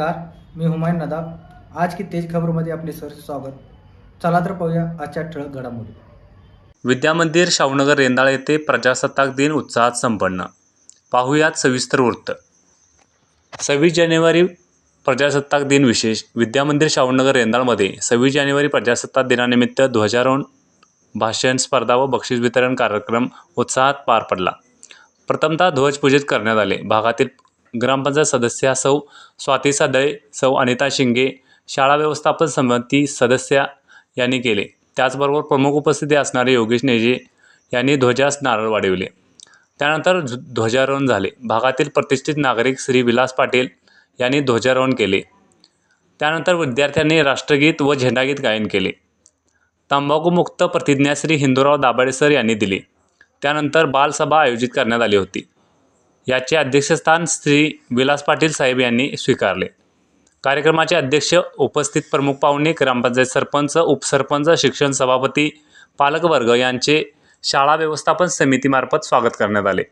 नमस्कार मी हुमायून नदाब. आज की तेज खबरमध्ये आपले सर स्वागत. चला तर पाहूया आजच्या ठळक घडामोडी. विद्यामंदिर शाहूनगर रेंदाळ येथे प्रजासत्ताक दिन उत्साहात संपन्न. पाहुयात सविस्तर वृत्त. सव्वीस जानेवारी प्रजासत्ताक दिन विशेष. विद्यामंदिर शाहूनगर रेंदाळमध्ये सव्वीस जानेवारी प्रजासत्ताक दिनानिमित्त ध्वजारोहण भाषण स्पर्धा व बक्षीस वितरण कार्यक्रम उत्साहात पार पडला. प्रथमतः ध्वजपूजित करण्यात आले. भागातील ग्रामपंचायत सदस्या सौ स्वाती सादळे सौ अनिता शिंगे शाळा व्यवस्थापन समिती सदस्या यांनी केले. त्याचबरोबर प्रमुख उपस्थिती असणारे योगेश नेजे यांनी ध्वजास नारळ वाढविले. त्यानंतर ध्व- ध्वजारोहण झाले. भागातील प्रतिष्ठित नागरिक श्री विलास पाटील यांनी ध्वजारोहण केले. त्यानंतर विद्यार्थ्यांनी राष्ट्रगीत व झेंडागीत गायन केले. तंबाखूमुक्त प्रतिज्ञा श्री हिंदूराव दाभाडे सर यांनी दिली. त्यानंतर बालसभा आयोजित करण्यात आली होती. याचे अध्यक्षस्थान श्री विलास पाटील साहेब यांनी स्वीकारले. कार्यक्रमाचे अध्यक्ष उपस्थित प्रमुख पाहुणे ग्रामपंचायत सरपंच उपसरपंच शिक्षण सभापती पालकवर्ग यांचे शाळा व्यवस्थापन समितीमार्फत स्वागत करण्यात आले.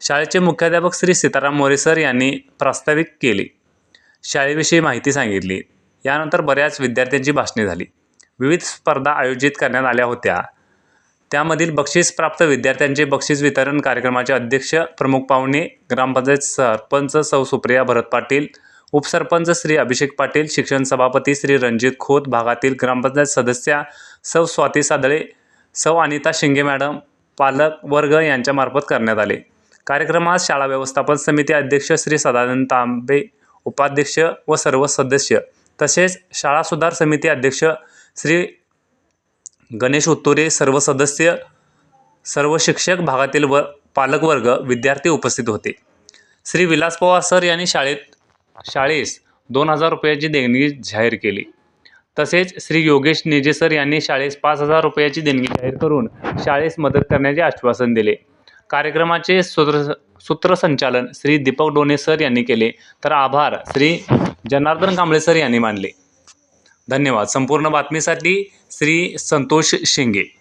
शाळेचे मुख्याध्यापक श्री सीताराम मोरेसर यांनी प्रास्ताविक केले. शाळेविषयी माहिती सांगितली. यानंतर बऱ्याच विद्यार्थ्यांची भाषणे झाली. विविध स्पर्धा आयोजित करण्यात आल्या होत्या. त्यामधील बक्षीस प्राप्त विद्यार्थ्यांचे बक्षीस वितरण कार्यक्रमाचे अध्यक्ष प्रमुख पाहुणे ग्रामपंचायत सरपंच सौ सुप्रिया भरत पाटील उपसरपंच श्री अभिषेक पाटील शिक्षण सभापती श्री रणजित खोत भागातील ग्रामपंचायत सदस्या सौ स्वाती सादळे सौ अनिता शिंगे मॅडम पालक वर्ग यांच्यामार्फत करण्यात आले. कार्यक्रमात शाळा व्यवस्थापन समिती अध्यक्ष श्री सदानंद तांबे उपाध्यक्ष व सर्व सदस्य तसेच शाळा सुधार समिती अध्यक्ष श्री गणेश उत्तुरे सर्व सदस्य सर्व शिक्षक भागातील व पालकवर्ग विद्यार्थी उपस्थित होते. श्री विलास पवार सर यांनी शाळेत शाळेस दोन हजार रुपयाची देणगी जाहीर केली. तसेच श्री योगेश नेजे सर यांनी शाळेस पाच हजार रुपयाची देणगी जाहीर करून शाळेस मदत करण्याचे आश्वासन दिले. कार्यक्रमाचे सूत्र सूत्रसंचालन श्री दीपक डोने सर यांनी केले. तर आभार श्री जनार्दन कांबळे सर यांनी मानले. धन्यवाद. संपूर्ण बातमीसाठी श्री संतोष शिंगे.